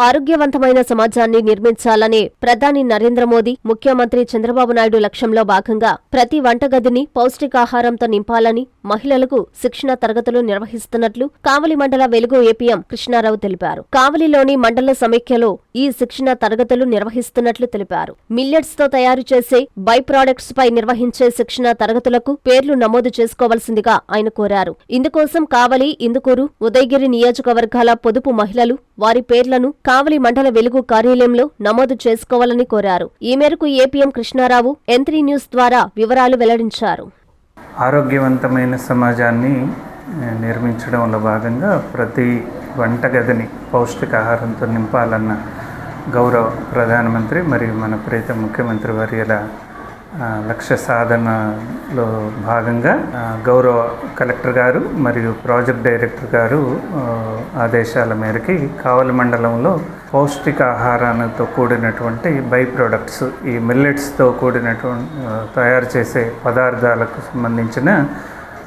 ఆరోగ్యవంతమైన సమాజాన్ని నిర్మించాలనే ప్రధాని నరేంద్ర మోదీ ముఖ్యమంత్రి చంద్రబాబు నాయుడు లక్ష్యంలో భాగంగా ప్రతి వంటగదిని పౌష్టికాహారంతో నింపాలని మహిళలకు శిక్షణ తరగతులు నిర్వహిస్తున్నట్లు కావలి మండల వెలుగు ఏపీఎం కృష్ణారావు తెలిపారు. కావలిలోని మండల సమైక్యలో ఈ శిక్షణ తరగతులు నిర్వహిస్తున్నట్లు తెలిపారు. మిల్లెట్స్తో తయారు చేసే బై ప్రాడక్ట్స్ పై నిర్వహించే శిక్షణ తరగతులకు పేర్లు నమోదు చేసుకోవాల్సిందిగా ఆయన కోరారు. ఇందుకోసం కావలి ఇందుకూరు ఉదయగిరి నియోజకవర్గాల పొదుపు మహిళలు వారి పేర్లను కావలి మండల వెలుగు కార్యాలయంలో నమోదు చేసుకోవాలని కోరారు. ఈ మేరకు ఏపీఎం కృష్ణారావు ఎంత్రీ న్యూస్ ద్వారా వివరాలు వెల్లడించారు. ఆరోగ్యవంతమైన సమాజాన్ని నిర్మించడంలో భాగంగా ప్రతి వంటగదిని పౌష్టికాహారంతో నింపాలన్న గౌరవ ప్రధానమంత్రి మరియు మన ప్రీత ముఖ్యమంత్రి వర్యుల లక్ష్య సాధనలో భాగంగా గౌరవ కలెక్టర్ గారు మరియు ప్రాజెక్ట్ డైరెక్టర్ గారు ఆదేశాల మేరకి కావలి మండలంలో పౌష్టికాహారాలతో కూడినటువంటి బై ప్రొడక్ట్స్ ఈ మిల్లెట్స్తో కూడినటువంటి తయారు చేసే పదార్థాలకు సంబంధించిన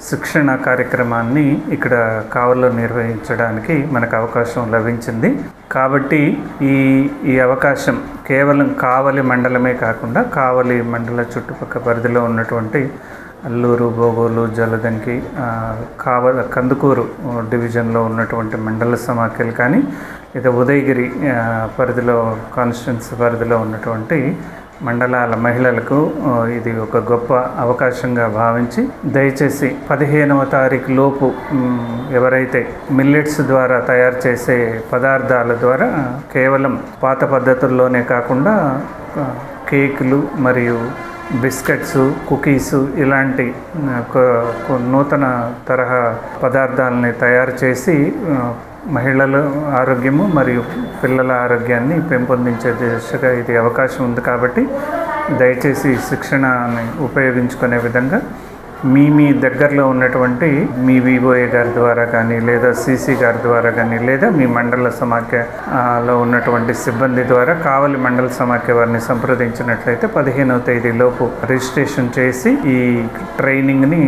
శిక్షణ కార్యక్రమాన్ని ఇక్కడ కావల్లో నిర్వహించడానికి మనకు అవకాశం లభించింది. కాబట్టి ఈ ఈ అవకాశం కేవలం కావలి మండలమే కాకుండా కావలి మండల చుట్టుపక్కల పరిధిలో ఉన్నటువంటి అల్లూరు బోగోలు జలదంకి కావ కందుకూరు డివిజన్లో ఉన్నటువంటి మండల సమాఖ్యలు కానీ ఇక ఉదయగిరి పరిధిలో కాన్స్టిట్యున్సీ పరిధిలో ఉన్నటువంటి మండలాల మహిళలకు ఇది ఒక గొప్ప అవకాశంగా భావించి దయచేసి పదిహేనవ తారీఖు లోపు ఎవరైతే మిల్లెట్స్ ద్వారా తయారు చేసే పదార్థాల ద్వారా కేవలం పాత పద్ధతుల్లోనే కాకుండా కేకులు మరియు బిస్కెట్స్ కుకీస్ ఇలాంటి నూతన తరహా పదార్థాలని తయారు చేసి మహిళల ఆరోగ్యము మరియు పిల్లల ఆరోగ్యాన్ని పెంపొందించే దిశగా ఇది అవకాశం ఉంది కాబట్టి దయచేసి శిక్షణని ఉపయోగించుకునే విధంగా మీ మీ దగ్గరలో ఉన్నటువంటి మీ వివోఏ గారి ద్వారా కానీ లేదా సీసీ గారి ద్వారా కానీ లేదా మీ మండల సమాఖ్యలో ఉన్నటువంటి సిబ్బంది ద్వారా కావలి మండల సమాఖ్య వారిని సంప్రదించినట్లయితే పదిహేనవ తేదీలోపు రిజిస్ట్రేషన్ చేసి ఈ ట్రైనింగ్ని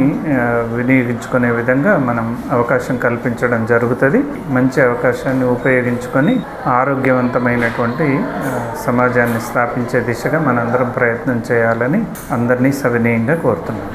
వినియోగించుకునే విధంగా మనం అవకాశం కల్పించడం జరుగుతుంది. మంచి అవకాశాన్ని ఉపయోగించుకొని ఆరోగ్యవంతమైనటువంటి సమాజాన్ని స్థాపించే దిశగా మనందరం ప్రయత్నం చేయాలని అందరినీ సవినయంగా కోరుతున్నాను.